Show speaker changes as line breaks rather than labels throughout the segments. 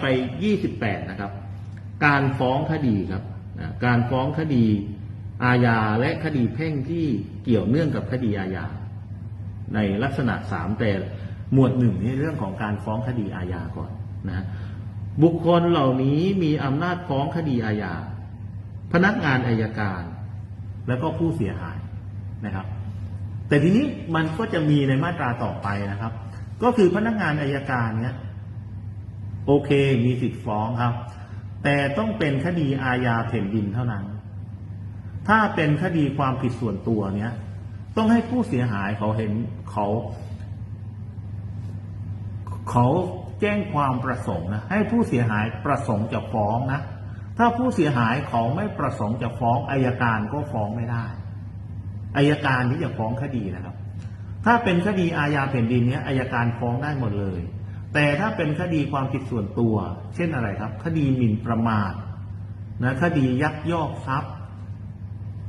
ไป 28 นะครับ การฟ้องคดีครับ การฟ้องคดีอาญาและคดีแพ่งที่เกี่ยวเนื่องกับคดีอาญา ในลักษณะสามแต่หมวดหนึ่งในเรื่องของการฟ้องคดีอาญาก่อนนะบุคคลเหล่านี้มีอำนาจฟ้องคดีอาญา พนักงานอายการ แล้วก็ผู้เสียหายนะครับ แต่ทีนี้มันก็จะมีในมาตราต่อไปนะครับ ก็คือพนักงานอายการเนี้ย โอเค มีสิทธิ์ฟ้องครับ แต่ต้องเป็นคดีอาญาแผ่นดินเท่านั้น ถ้าเป็นคดีความผิดส่วนตัวเนี้ย ต้องให้ผู้เสียหายเขาเห็นเขาเขาแจ้งความประสงค์นะให้ผู้เสียหายประสงค์จะฟ้องนะ ถ้าผู้เสียหายเขาไม่ประสงค์จะฟ้องอายการก็ฟ้องไม่ได้อายการที่จะฟ้องคดีนะครับ ถ้าเป็นคดีอาญาแผ่นดินเนี้ยอายการฟ้องได้หมดเลย แต่ถ้าเป็นคดีความผิดส่วนตัว เช่นอะไรครับ คดีหมิ่นประมาทนะคดียักยอกทรัพย์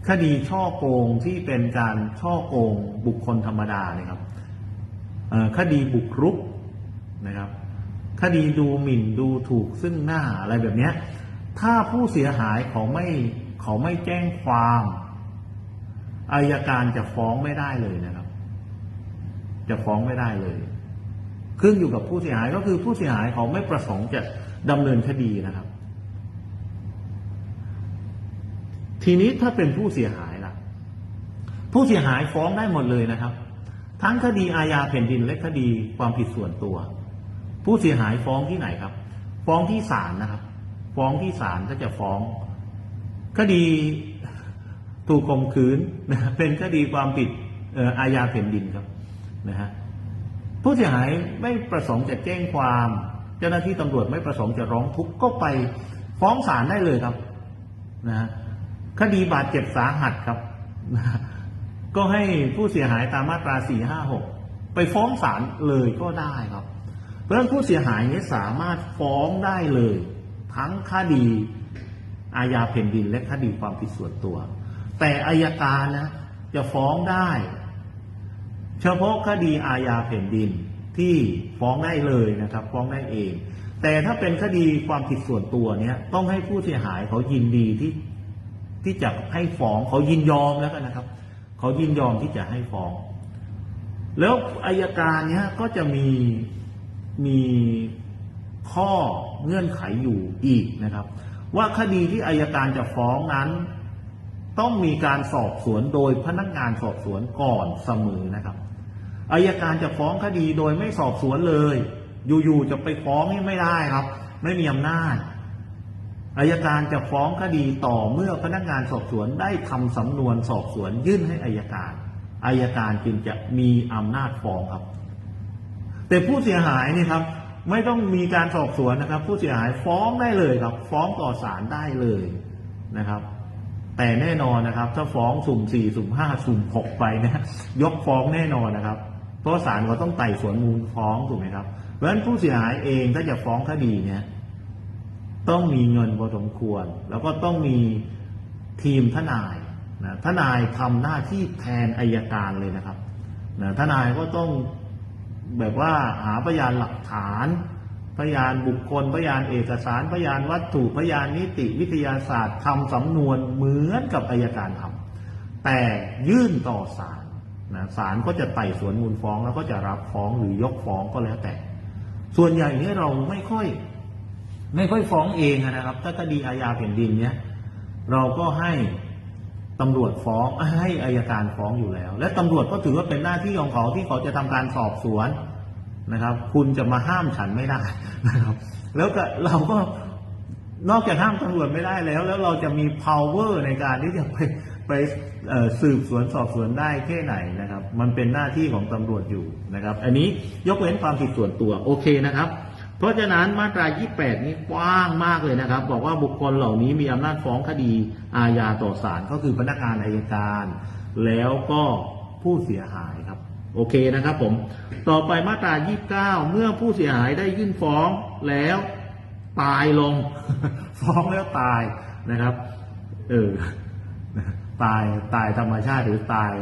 คดีช่อโกงที่เป็นการช่อโกงบุคคลธรรมดาเนี่ยครับคดีบุกรุกนะครับ คดีดูหมิ่นดูถูกซึ่งหน้าอะไรแบบนี้ถ้าผู้เสียหายเขาไม่เขาไม่แจ้งความอายการจะฟ้องไม่ได้เลยนะครับ จะฟ้องไม่ได้เลย ขึ้นอยู่กับผู้เสียหายก็คือผู้เสียหายเขาไม่ประสงค์จะดำเนินคดีนะครับ ทีนี้ถ้าเป็นผู้เสียหายล่ะ ผู้เสียหายฟ้องได้หมดเลยนะครับ ทั้งคดีอาญาแผ่นดินและคดีความผิดส่วนตัว ผู้เสียหายฟ้องที่ไหนครับ ฟ้องที่ศาลนะครับ ฟ้องที่ศาลก็จะฟ้อง คดีถูกข่มขืนนะเป็นคดีความผิดอาญาแผ่นดินครับนะฮะ ผู้เสียหายไม่ประสงค์จะแจ้งความ เจ้าหน้าที่ตำรวจไม่ประสงค์จะร้องทุกข์ก็ไปฟ้องศาลได้เลยครับนะคดีบาดเจ็บสาหัสครับนะก็ให้ผู้เสียหายตามมาตรา 456 ไปฟ้องศาลเลยก็ได้ครับ เพราะฉะนั้นผู้เสียหายนี้สามารถฟ้องได้เลย ทั้งคดีอาญาแผ่นดินและคดีความผิดส่วนตัว แต่อายการนะจะฟ้องได้ เฉพาะคดีอาญาแผ่นดินที่ฟ้องได้เลยนะครับ ฟ้องได้เอง แต่ถ้าเป็นคดีความผิดส่วนตัวเนี้ยต้องให้ผู้เสียหายเขายินดีที่ที่จะให้ฟ้องเขายินยอมแล้วกันนะครับ เขายินยอมที่จะให้ฟ้อง แล้วอายการเนี้ยก็จะมีมีข้อเงื่อนไขอยู่อีกนะครับ ว่าคดีที่อายการจะฟ้องนั้น ต้องมีการสอบสวนโดยพนักงานสอบสวนก่อนเสมอนะครับ อายการจะฟ้องคดีโดยไม่สอบสวนเลย อยู่ๆจะไปฟ้องนี่ไม่ได้ครับ ไม่มีอำนาจอายการจะฟ้องคดีต่อเมื่อพนักงานสอบสวนได้ทำสำนวนสอบสวนยื่นให้อายการอายการจึงจะมีอำนาจฟ้องครับ แต่ผู้เสียหายนี่ครับ ไม่ต้องมีการสอบสวนนะครับ ผู้เสียหายฟ้องได้เลยครับ ฟ้องต่อศาลได้เลยนะครับ แต่แน่นอนนะครับ ถ้าฟ้องสุ่มสี่สุ่มห้าสุ่มหกไปนะยกฟ้องแน่นอนนะครับ เพราะศาลก็ต้องไต่สวนมูลฟ้องถูกไหมครับ เพราะฉะนั้นผู้เสียหายเองถ้าจะฟ้องคดีเนี่ยต้องมีเงินพอสมควร แล้วก็ต้องมีทีมทนายนะทนายทำหน้าที่แทนอายการเลยนะครับนะทนายก็ต้องแบบว่าหาพยานหลักฐาน พยานบุคคล พยานเอกสาร พยานวัตถุ พยานนิติวิทยาศาสตร์ทำสำนวนเหมือนกับอายการทำแต่ยื่นต่อศาล นะศาลก็จะไต่สวนมูลฟ้องแล้วก็จะรับฟ้องหรือยกฟ้องก็แล้วแต่ ส่วนใหญ่เนี่ยเราไม่ค่อย ไม่ค่อยฟ้องเองนะครับ ถ้าคดีอาญาแผ่นดินเนี้ยเราก็ให้ตำรวจฟ้องให้อายการฟ้องอยู่แล้ว และตำรวจก็ถือว่าเป็นหน้าที่ของเขาที่เขาจะทำการสอบสวนนะครับ คุณจะมาห้ามฉันไม่ได้นะครับ แล้วก็เราก็นอกจากห้ามตำรวจไม่ได้แล้ว แล้วเราจะมี power ในการที่จะไป ไปสืบสวนสอบสวนได้แค่ไหนนะครับ มันเป็นหน้าที่ของตำรวจอยู่นะครับ อันนี้ยกเว้นความผิดส่วนตัวโอเคนะครับ เพราะฉะนั้นมาตรา 28 นี้กว้างมากเลยนะครับ บอกว่าบุคคลเหล่านี้มีอำนาจฟ้องคดีอาญาต่อศาลก็คือพนักงานอายการ แล้วก็ผู้เสียหายครับโอเคนะครับผม ต่อไปมาตรา 29 เมื่อผู้เสียหายได้ยื่นฟ้องแล้วตายลง ฟ้องแล้วตายนะครับ เออ ตายตายธรรมชาติหรือตาย